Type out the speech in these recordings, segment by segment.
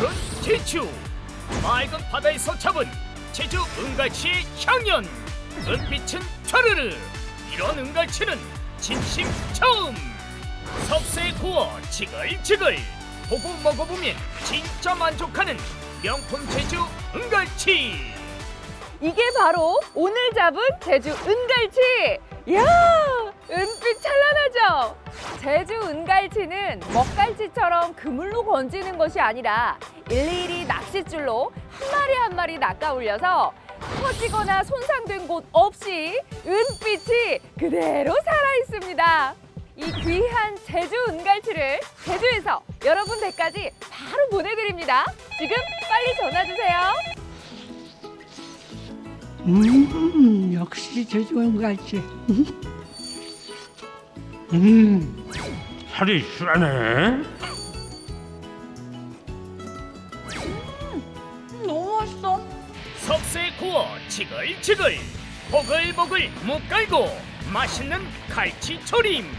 푸른 제주. 맑은 바다에서 잡은 제주 은갈치의 향연. 은빛은 촤르르. 이런 은갈치는 진심 처음. 섭세 구워 지글지글 보고 먹어보면 진짜 만족하는 명품 제주 은갈치. 이게 바로 오늘 잡은 제주 은갈치. 이야? 제주 은갈치는 먹갈치처럼 그물로 건지는 것이 아니라 일일이 낚싯줄로 한 마리 한 마리 낚아 올려서 터지거나 손상된 곳 없이 은빛이 그대로 살아 있습니다. 이 귀한 제주 은갈치를 제주에서 여러분 댁까지 바로 보내드립니다. 지금 빨리 전화 주세요. 음, 역시 제주 은갈치. 음, 살이 실하네. 너무 맛있어. 섭세 구워 지글지글 보글보글 무 깔고 맛있는 갈치 조림.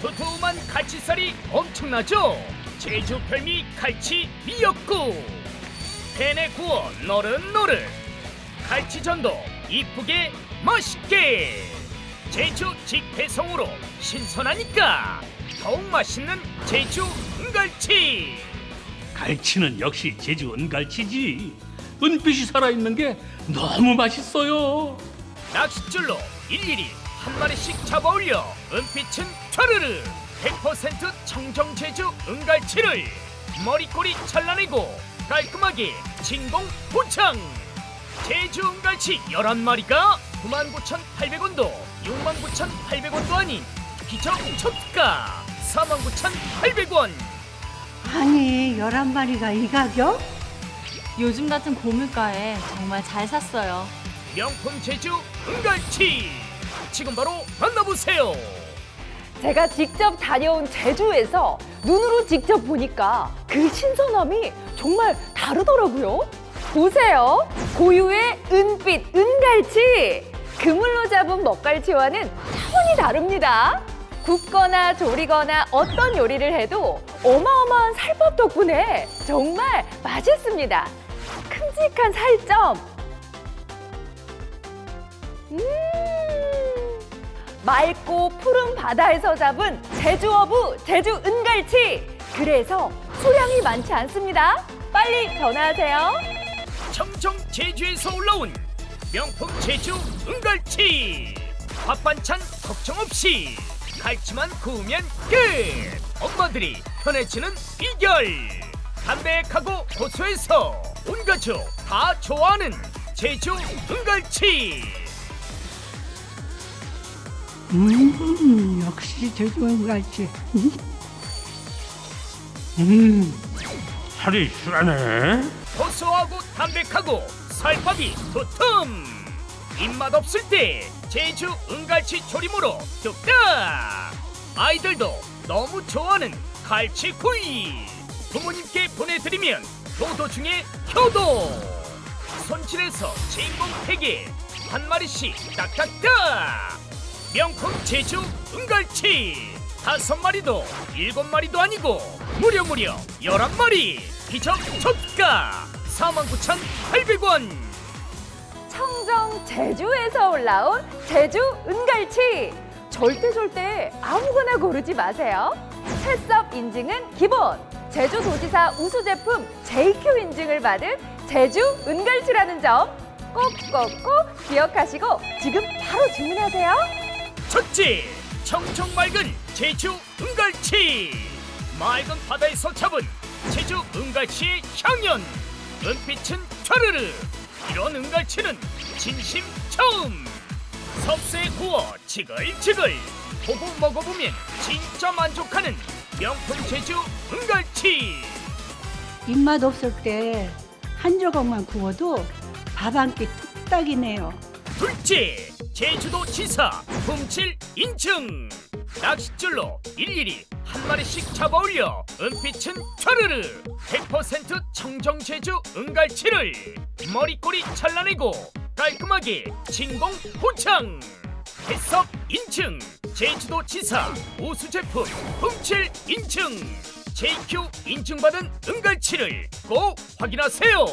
두툼한 갈치살이 엄청나죠? 제주 별미 갈치 미역국. 팬에 구워 노릇노릇 갈치전도 이쁘게 맛있게. 제주 직배송으로 신선하니까 더욱 맛있는 제주 은갈치 갈치는 역시 제주 은갈치지. 은빛이 살아있는 게 너무 맛있어요. 낚싯줄로 일일이 한 마리씩 잡아올려 은빛은 촤르르 100% 청정 제주 은갈치를 머리꼬리 잘라내고 깔끔하게 진공 포창 제주 은갈치 11마리가 99,800원도 69,800원도 아닌 기적 초가 49,800원 아니, 열한 마리가 이 가격? 요즘 같은 고물가에 정말 잘 샀어요. 명품 제주 은갈치 지금 바로 만나보세요 제가 직접 다녀온 제주에서 눈으로 직접 보니까 그 신선함이 정말 다르더라고요. 보세요. 고유의 은빛 은갈치. 그물로 잡은 먹갈치와는 차원이 다릅니다. 굽거나 조리거나 어떤 요리를 해도 어마어마한 살법 덕분에 정말 맛있습니다. 큼직한 살점. 음. 맑고 푸른 바다에서 잡은 제주 어부 제주 은갈치. 그래서 수량이 많지 않습니다. 빨리 전화하세요. 청정 제주에서 올라온 명품 제주 은갈치 밥 반찬 걱정 없이 갈치만 구우면 끝! 엄마들이 편해지는 비결! 담백하고 고소해서 온 가족 다 좋아하는 제주 은갈치! 음, 역시 제주 은갈치. 음, 살이 실하네. 고소하고 담백하고 살밥이 도톰! 입맛 없을 때 제주 은갈치 조림으로 뚝딱! 아이들도 너무 좋아하는 갈치구이! 부모님께 보내드리면 효도 중에 효도! 손질해서 진공 팩에 한 마리씩 딱딱딱! 명품 제주 은갈치! 다섯 마리도 일곱 마리도 아니고 무려 무려 열한 마리! 기적 초가! 49,800원 청정 제주에서 올라온 제주 은갈치. 절대 절대 아무거나 고르지 마세요. 채썹 인증은 기본. 제주도지사 우수 제품 JQ 인증을 받은 제주 은갈치라는 점 꼭꼭꼭 기억하시고 지금 바로 주문하세요. 첫째 청청 맑은 제주 은갈치 맑은 바다에서 잡은 제주 은갈치의 향연 은빛은 촤르르 이런 은갈치는 진심 처음. 섭세 구워 지글지글. 보고 먹어보면 진짜 만족하는 명품 제주 은갈치. 입맛 없을 때 한 조각만 구워도 밥 한 끼 뚝딱이네요. 둘째 제주도 지사 품질 인증. 낚싯줄로 일일이 한 마리씩 잡아올려 은빛은 촤르르 100% 청정 제주 은갈치를 머리꼬리 잘라내고 깔끔하게 진공 포창 해썹 인증 제주도 지사 우수 제품 품질 인증. JQ 인증받은 은갈치를 꼭 확인하세요.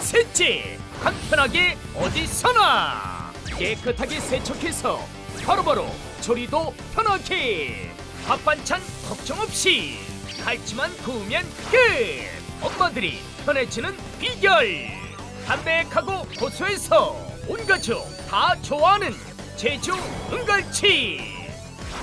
셋째, 간편하게 어디서나 깨끗하게 세척해서 바로바로 조리도 편하게 밥 반찬 걱정 없이 갈치만 구우면 끝. 엄마들이 편해지는 비결. 담백하고 고소해서 온 가족 다 좋아하는 제주 은갈치.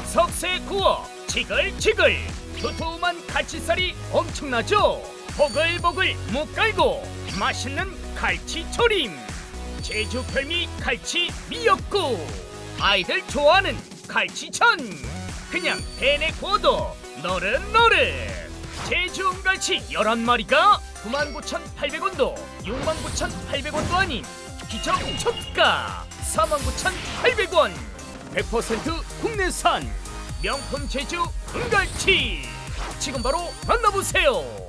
석쇠 구워 지글지글 두툼한 갈치살이 엄청나죠 보글보글 묵 깔고 맛있는 갈치 조림 제주 별미 갈치 미역국 아이들 좋아하는 갈치전 그냥 팬에 구워도. 노릇노릇 제주 은갈치 11마리가 99,800원도 69,800원도 아닌 기적 초가 49,800원. 100% 국내산 명품 제주 은갈치. 지금 바로 만나보세요